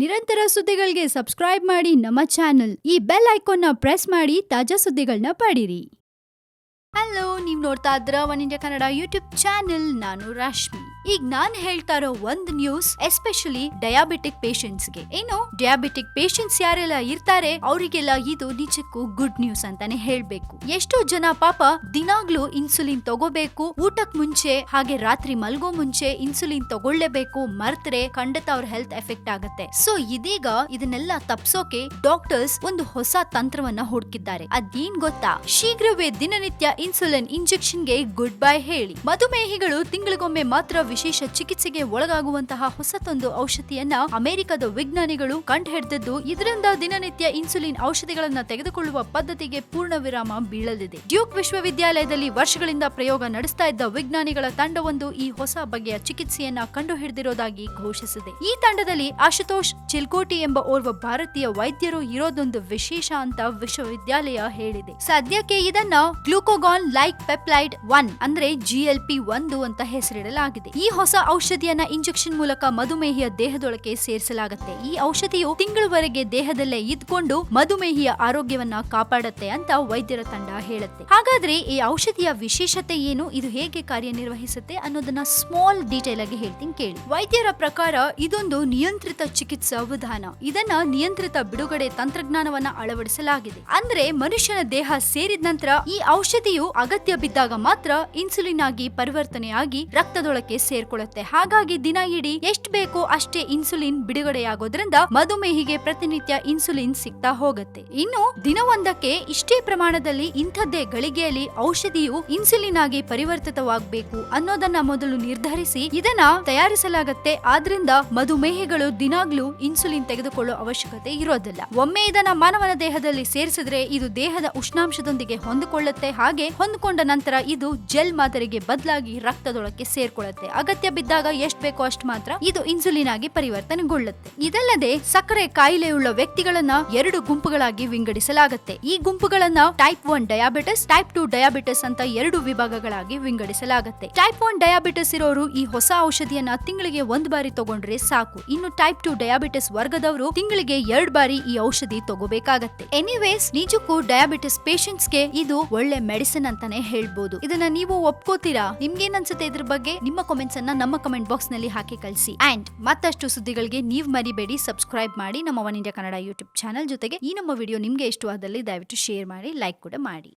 ನಿರಂತರ ಸುದ್ದಿಗಳಿಗೆ ಸಬ್ಸ್ಕ್ರೈಬ್ ಮಾಡಿ ನಮ್ಮ ಚಾನೆಲ್. ಈ ಬೆಲ್ ಐಕಾನ್ನ ಪ್ರೆಸ್ ಮಾಡಿ ತಾಜಾ ಸುದ್ದಿಗಳನ್ನ ಪಡೀರಿ. ಹಲೋ ನೀವು ನೋಡ್ತಾ ಇದ್ರ one India Kannada YouTube channel. ನಾನು ರಾಶ್ಮಿ. ಈಗ ನಾನ್ ಹೇಳ್ತಾ ಇರೋ ಒಂದ್ ನ್ಯೂಸ್ ಎಸ್ಪೆಷಲಿ ಡಯಾಬಿಟಿಕ್ಗೆ ಏನು? ಡಯಾಬಿಟಿಕ್ ಪೇಷಂಟ್ಸ್ ಯಾರೆಲ್ಲ ಇರ್ತಾರೆ, ಅವರಿಗೆಲ್ಲ ಇದು ನಿಜಕ್ಕೂ ಗುಡ್ ನ್ಯೂಸ್ ಅಂತಾನೆ ಹೇಳ್ಬೇಕು. ಎಷ್ಟೋ ಜನ ಪಾಪ ದಿನಾಗ್ಲೂ ಇನ್ಸುಲಿನ್ ತಗೋಬೇಕು, ಊಟಕ್ ಮುಂಚೆ, ಹಾಗೆ ರಾತ್ರಿ ಮಲ್ಗೋ ಮುಂಚೆ ಇನ್ಸುಲಿನ್ ತಗೊಳ್ಳೇಬೇಕು, ಮರ್ತ್ರೆ ಖಂಡಿತ ಅವ್ರ ಹೆಲ್ತ್ ಎಫೆಕ್ಟ್ ಆಗುತ್ತೆ. ಸೊ ಇದೀಗ ಇದನ್ನೆಲ್ಲ ತಪ್ಸೋಕೆ ಡಾಕ್ಟರ್ಸ್ ಒಂದು ಹೊಸ ತಂತ್ರವನ್ನ ಹುಡುಕಿದ್ದಾರೆ. ಅದೇನ್ ಗೊತ್ತಾ? ಶೀಘ್ರವೇ ದಿನನಿತ್ಯ ಇನ್ಸುಲಿನ್ ಇಂಜೆಕ್ಷನ್ಗೆ ಗುಡ್ ಬೈ ಹೇಳಿ. ಮಧುಮೇಹಿಗಳು ತಿಂಗಳಿಗೊಮ್ಮೆ ಮಾತ್ರ ವಿಶೇಷ ಚಿಕಿತ್ಸೆಗೆ ಒಳಗಾಗುವಂತಹ ಹೊಸತೊಂದು ಔಷಧಿಯನ್ನ ಅಮೆರಿಕದ ವಿಜ್ಞಾನಿಗಳು ಕಂಡುಹಿಡಿದಿದ್ದು, ಇದರಿಂದ ದಿನನಿತ್ಯ ಇನ್ಸುಲಿನ್ ಔಷಧಿಗಳನ್ನ ತೆಗೆದುಕೊಳ್ಳುವ ಪದ್ಧತಿಗೆ ಪೂರ್ಣ ವಿರಾಮ ಬೀಳಲಿದೆ. ಡ್ಯೂಕ್ ವಿಶ್ವವಿದ್ಯಾಲಯದಲ್ಲಿ ವರ್ಷಗಳಿಂದ ಪ್ರಯೋಗ ನಡೆಸ್ತಾ ಇದ್ದ ವಿಜ್ಞಾನಿಗಳ ತಂಡವೊಂದು ಈ ಹೊಸ ಬಗೆಯ ಚಿಕಿತ್ಸೆಯನ್ನ ಕಂಡುಹಿಡಿದಿರೋದಾಗಿ ಘೋಷಿಸಿದೆ. ಈ ತಂಡದಲ್ಲಿ ಆಶುತೋಷ್ ಚಿಲ್ಕೋಟಿ ಎಂಬ ಓರ್ವ ಭಾರತೀಯ ವೈದ್ಯರು ಇರೋದೊಂದು ವಿಶೇಷ ಅಂತ ವಿಶ್ವವಿದ್ಯಾಲಯ ಹೇಳಿದೆ. ಸದ್ಯಕ್ಕೆ ಇದನ್ನ ಗ್ಲೂಕೋಗಾನ್ ಲೈಕ್ ಪೆಪ್ಲೈಡ್ ಒನ್ ಅಂದ್ರೆ ಜಿಎಲ್ಪಿ ಒಂದು ಅಂತ ಹೆಸರಿಡಲಾಗಿದೆ. ಈ ಹೊಸ ಔಷಧಿಯನ್ನ ಇಂಜೆಕ್ಷನ್ ಮೂಲಕ ಮಧುಮೇಹಿಯ ದೇಹದೊಳಗೆ ಸೇರಿಸಲಾಗುತ್ತೆ. ಈ ಔಷಧಿಯು ತಿಂಗಳವರೆಗೆ ದೇಹದಲ್ಲೇ ಇದ್ಕೊಂಡು ಮಧುಮೇಹಿಯ ಆರೋಗ್ಯವನ್ನ ಕಾಪಾಡುತ್ತೆ ಅಂತ ವೈದ್ಯರ ತಂಡ ಹೇಳುತ್ತೆ. ಹಾಗಾದ್ರೆ ಈ ಔಷಧಿಯ ವಿಶೇಷತೆ ಏನು? ಇದು ಹೇಗೆ ಕಾರ್ಯನಿರ್ವಹಿಸುತ್ತೆ ಅನ್ನೋದನ್ನ ಸ್ಮಾಲ್ ಡೀಟೇಲ್ ಆಗಿ ಹೇಳ್ತೀನಿ ಕೇಳಿ. ವೈದ್ಯರ ಪ್ರಕಾರ ಇದೊಂದು ನಿಯಂತ್ರಿತ ಚಿಕಿತ್ಸಾ ವಿಧಾನ. ಇದನ್ನ ನಿಯಂತ್ರಿತ ಬಿಡುಗಡೆ ತಂತ್ರಜ್ಞಾನವನ್ನ ಅಳವಡಿಸಲಾಗಿದೆ. ಅಂದ್ರೆ ಮನುಷ್ಯನ ದೇಹ ಸೇರಿದ ನಂತರ ಈ ಔಷಧಿಯು ಅಗತ್ಯ ಬಿದ್ದಾಗ ಮಾತ್ರ ಇನ್ಸುಲಿನ್ ಆಗಿ ಪರಿವರ್ತನೆಯಾಗಿ ರಕ್ತದೊಳಕ್ಕೆ ಸೇರ್ಕೊಳ್ಳುತ್ತೆ. ಹಾಗಾಗಿ ದಿನ ಇಡೀ ಎಷ್ಟು ಬೇಕೋ ಅಷ್ಟೇ ಇನ್ಸುಲಿನ್ ಬಿಡುಗಡೆಯಾಗೋದ್ರಿಂದ ಮಧುಮೇಹಿಗೆ ಪ್ರತಿನಿತ್ಯ ಇನ್ಸುಲಿನ್ ಸಿಗ್ತಾ ಹೋಗುತ್ತೆ. ಇನ್ನು ದಿನವೊಂದಕ್ಕೆ ಇಷ್ಟೇ ಪ್ರಮಾಣದಲ್ಲಿ ಇಂಥದ್ದೇ ಗಳಿಗೆಯಲ್ಲಿ ಔಷಧಿಯು ಇನ್ಸುಲಿನ್ ಆಗಿ ಪರಿವರ್ತಿತವಾಗಬೇಕು ಅನ್ನೋದನ್ನ ಮೊದಲು ನಿರ್ಧರಿಸಿ ಇದನ್ನ ತಯಾರಿಸಲಾಗತ್ತೆ. ಆದ್ರಿಂದ ಮಧುಮೇಹಿಗಳು ದಿನಾಗ್ಲೂ ಇನ್ಸುಲಿನ್ ತೆಗೆದುಕೊಳ್ಳೋ ಅವಶ್ಯಕತೆ ಇರೋದಿಲ್ಲ. ಒಮ್ಮೆ ಇದನ್ನ ಮಾನವನ ದೇಹದಲ್ಲಿ ಸೇರಿಸಿದ್ರೆ ಇದು ದೇಹದ ಉಷ್ಣಾಂಶದೊಂದಿಗೆ ಹೊಂದಿಕೊಳ್ಳುತ್ತೆ. ಹಾಗೆ ಹೊಂದಿಕೊಂಡ ನಂತರ ಇದು ಜೆಲ್ ಮಾದರಿಗೆ ಬದಲಾಗಿ ರಕ್ತದೊಳಕ್ಕೆ ಸೇರ್ಕೊಳ್ಳುತ್ತೆ. ಅಗತ್ಯ ಬಿದ್ದಾಗ ಎಷ್ಟು ಬೇಕೋ ಅಷ್ಟು ಮಾತ್ರ ಇದು ಇನ್ಸುಲಿನ್ ಆಗಿ ಪರಿವರ್ತನೆಗೊಳ್ಳುತ್ತೆ. ಇದಲ್ಲದೆ ಸಕ್ಕರೆ ಕಾಯಿಲೆಯುಳ್ಳ ವ್ಯಕ್ತಿಗಳನ್ನ ಎರಡು ಗುಂಪುಗಳಾಗಿ ವಿಂಗಡಿಸಲಾಗುತ್ತೆ. ಈ ಗುಂಪುಗಳನ್ನ type one diabetes type two diabetes ಅಂತ ಎರಡು ವಿಭಾಗಗಳಾಗಿ ವಿಂಗಡಿಸಲಾಗುತ್ತೆ. ಟೈಪ್ ಒನ್ ಡಯಾಬಿಟಿಸ್ ಇರೋರು ಈ ಹೊಸ ಔಷಧಿಯನ್ನ ತಿಂಗಳಿಗೆ ಒಂದ್ ಬಾರಿ ತಗೊಂಡ್ರೆ ಸಾಕು. ಇನ್ನು ಟೈಪ್ ಟು ಡಯಾಬಿಟಿಸ್ ವರ್ಗದವರು ತಿಂಗಳಿಗೆ ಎರಡ್ ಬಾರಿ ಈ ಔಷಧಿ ತಗೋಬೇಕಾಗತ್ತೆ. ಎನಿವೇಸ್ ನಿಜಕ್ಕೂ ಡಯಾಬಿಟಿಸ್ಗೆ ಇದು ಒಳ್ಳೆ ಮೆಡಿಸಿನ್ ಅಂತಾನೆ ಹೇಳ್ಬೋದು. ಇದನ್ನ ನೀವು ಒಪ್ಕೋತೀರಾ? ನಿಮ್ಗೇನ್ ಅನ್ಸುತ್ತೆ ಇದ್ರ ಬಗ್ಗೆ? ನಿಮ್ಮ ಕಾಮೆಂಟ್ಸ್ ಅನ್ನ ನಮ್ಮ ಕಮೆಂಟ್ ಬಾಕ್ಸ್ನಲ್ಲಿ ಹಾಕಿ ಕಳಿಸಿ. ಅಂಡ್ ಮತ್ತಷ್ಟು ಸುದ್ದಿಗಳಿಗೆ ನೀವು ಮರಿಬೇಡಿ ಸಬ್ಸ್ಕ್ರೈಬ್ ಮಾಡಿ ನಮ್ಮ one India Kannada YouTube channel ಜೊತೆಗೆ ಈ ನಮ್ಮ ವಿಡಿಯೋ ನಿಮ್ಗೆ ಇಷ್ಟವಾದಲ್ಲಿ ದಯವಿಟ್ಟು ಶೇರ್ ಮಾಡಿ ಲೈಕ್ ಕೂಡ ಮಾಡಿ.